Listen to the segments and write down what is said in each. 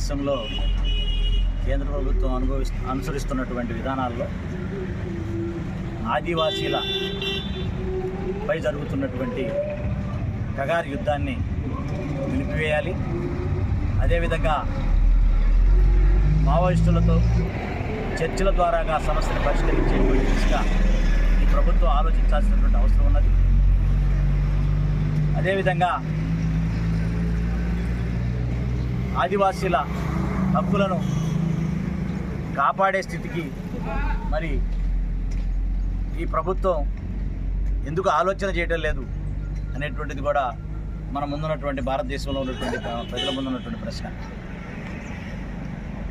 భారతదేశంలో కేంద్ర ప్రభుత్వం అనుభవిస్తు అనుసరిస్తున్నటువంటి విధానాల్లో ఆదివాసీల పై జరుగుతున్నటువంటి కగారు యుద్ధాన్ని నిలిపివేయాలి. అదేవిధంగా మావోయిస్టులతో చర్చల ద్వారాగా సమస్యను పరిష్కరించేటువంటి దిశగా ఈ ప్రభుత్వం ఆలోచించాల్సినటువంటి అవసరం ఉన్నది. అదేవిధంగా ఆదివాసీల హక్కులను కాపాడే స్థితికి మరి ఈ ప్రభుత్వం ఎందుకు ఆలోచన చేయటం లేదు అనేటువంటిది కూడా మన ముందున్నటువంటి భారతదేశంలో ఉన్నటువంటి ప్రజల ముందున్నటువంటి ప్రశ్న.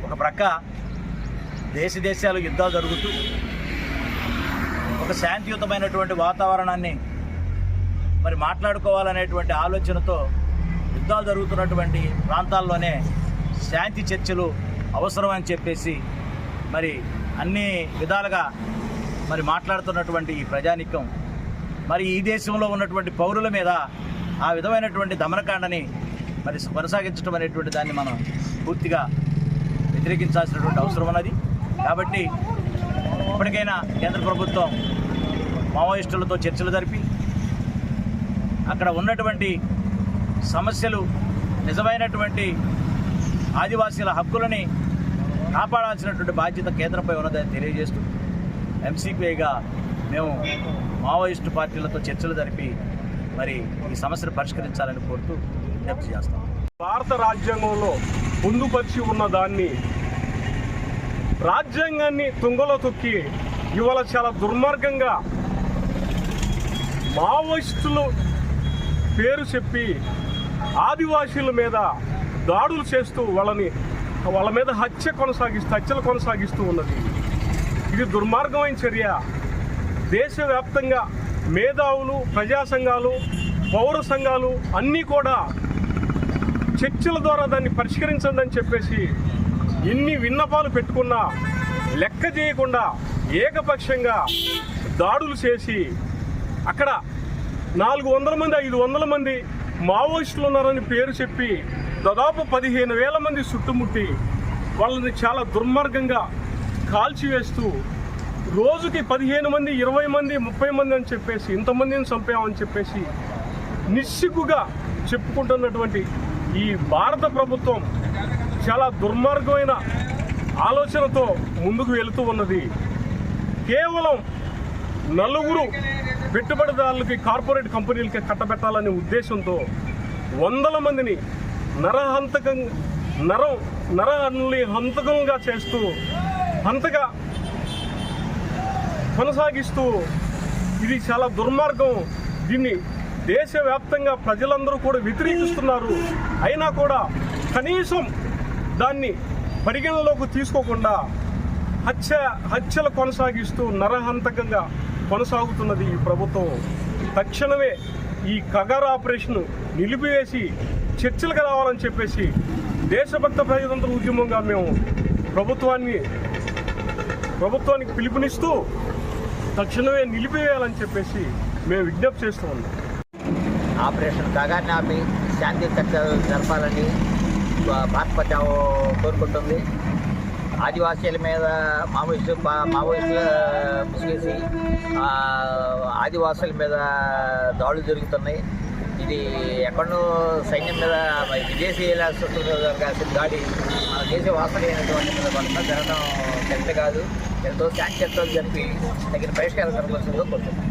ఒక ప్రక్క దేశ దేశాలు యుద్ధాలు జరుగుతూ ఒక శాంతియుతమైనటువంటి వాతావరణాన్ని మరి మాట్లాడుకోవాలనేటువంటి ఆలోచనతో యుద్ధాలు జరుగుతున్నటువంటి ప్రాంతాల్లోనే శాంతి చర్చలు అవసరం అని చెప్పేసి మరి అన్ని విధాలుగా మరి మాట్లాడుతున్నటువంటి ఈ ప్రజానికం. మరి ఈ దేశంలో ఉన్నటువంటి పౌరుల మీద ఆ విధమైనటువంటి దమనకాండని మరి కొనసాగించడం అనేటువంటి దాన్ని మనం పూర్తిగా వ్యతిరేకించాల్సినటువంటి అవసరం ఉన్నది. కాబట్టి ఇప్పటికైనా కేంద్ర ప్రభుత్వం మావోయిస్టులతో చర్చలు జరిపి అక్కడ ఉన్నటువంటి సమస్యలు నిజమైనటువంటి ఆదివాసీల హక్కులని కాపాడాల్సినటువంటి బాధ్యత కేంద్రంపై ఉన్నదని తెలియజేస్తూ ఎంసీపీగా మేము మావోయిస్టు పార్టీలతో చర్చలు జరిపి మరి ఈ సమస్యను పరిష్కరించాలని కోరుతూ విజ్ఞప్తి చేస్తాం. భారత రాజ్యాంగంలో పొందుపరిచి ఉన్న దాన్ని రాజ్యాంగాన్ని తుంగలో తొక్కి ఇవాళ చాలా దుర్మార్గంగా మావోయిస్టులు పేరు చెప్పి ఆదివాసీల మీద దాడులు చేస్తూ వాళ్ళని వాళ్ళ మీద హత్య కొనసాగిస్తూ హత్యలు కొనసాగిస్తూ ఉన్నది. ఇది దుర్మార్గమైన చర్య. దేశవ్యాప్తంగా మేధావులు ప్రజా సంఘాలు పౌర సంఘాలు అన్నీ కూడా చర్చల ద్వారా దాన్ని పరిష్కరించండి అని చెప్పేసి ఎన్ని విన్నపాలు పెట్టుకున్నా లెక్క చేయకుండా ఏకపక్షంగా దాడులు చేసి అక్కడ నాలుగు వందల మంది ఐదు వందల మంది మావోయిస్టులు ఉన్నారని పేరు చెప్పి దాదాపు పదిహేను వేల మంది చుట్టుముట్టి వాళ్ళని చాలా దుర్మార్గంగా కాల్చివేస్తూ రోజుకి పదిహేను మంది ఇరవై మంది ముప్పై మంది అని చెప్పేసి ఇంతమందిని చంపామని చెప్పేసి నిస్సిగ్గుగా చెప్పుకుంటున్నటువంటి ఈ భారత ప్రభుత్వం చాలా దుర్మార్గమైన ఆలోచనతో ముందుకు వెళుతూ ఉన్నది. కేవలం నలుగురు పెట్టుబడిదారులకి కార్పొరేట్ కంపెనీలకి కట్టబెట్టాలనే ఉద్దేశంతో వందల మందిని నరహంతకం నరం నరహల్ని హంతకంగా చేస్తూ హంతగా కొనసాగిస్తూ ఇది చాలా దుర్మార్గం. దీన్ని దేశవ్యాప్తంగా ప్రజలందరూ కూడా వ్యతిరేకిస్తున్నారు. అయినా కూడా కనీసం దాన్ని పరిగణలోకి తీసుకోకుండా హత్య హత్యలు కొనసాగిస్తూ నరహంతకంగా కొనసాగుతున్నది ఈ ప్రభుత్వం. తక్షణమే ఈ కగార్ ఆపరేషన్ నిలిపివేసి చర్చలకు రావాలని చెప్పేసి దేశభక్త ప్రజాతంత్ర ఉద్యమంగా మేము ప్రభుత్వాన్ని ప్రభుత్వానికి పిలుపునిస్తూ తక్షణమే నిలిపివేయాలని చెప్పేసి మేము విజ్ఞప్తి చేస్తూ ఉన్నాం. ఆపరేషన్ కగార్ని ఆపి శాంతి చర్చలు జరపాలని భారత కోరుకుంటుంది. ఆదివాసీల మీద మావోయిస్టు మావోయిస్టులు ముసిగేసి ఆదివాసుల మీద దాడులు జరుగుతున్నాయి. ఇది ఎక్కడో సైన్యం మీద విదేశీయుల జరగాల్సిన దాడి. మన దేశ వాసనైనటువంటి మీద పట్ల జరగడం ఎంత కాదు. ఎంతో శాంతి చర్చలు జరిపి తగిన పరిష్కారం జరగవలసిందిగా కోరుతున్నాం.